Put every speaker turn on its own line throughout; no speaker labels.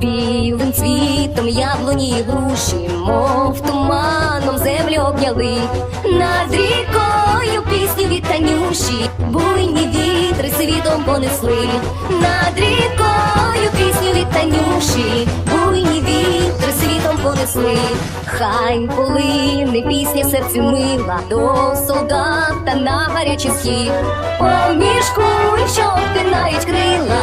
білим цвітом яблуні і груші, мов туманом землю обняли, над рікою пісню від Танюші, буйні вітри світом понесли, над рікою пісню від Танюші, буйні вітри світом понесли, хай полине пісня серцю мила до солдата на гарячий схід, поміж куль, що обтинають крила,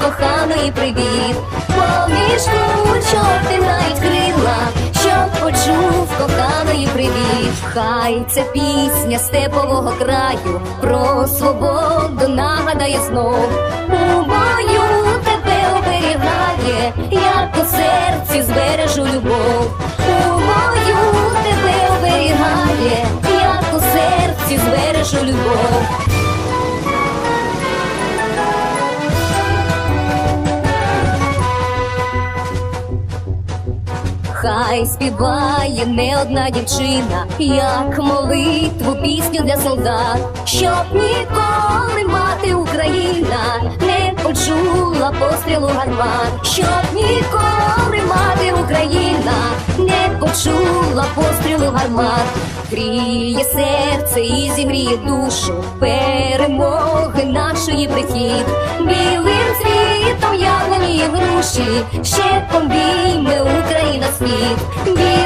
коханий привіт, поміж куль, що обтинають крила, щоб почув коханий привіт, хай ця пісня степового краю про свободу нагадає знов. У бою тебе оберігає, як у серці збережу любов, у бою тебе оберігає, як у серці збережу любов. Хай співає не одна дівчина, як молитву пісню для солдат, щоб ніколи мати Україна не почула пострілу гармат, щоб ніколи мати Україна не почула пострілу гармат, гріє серце і зігріє душу перемоги нашої прихід, білим цвітом яблуні груші, ще обійме Україна Be.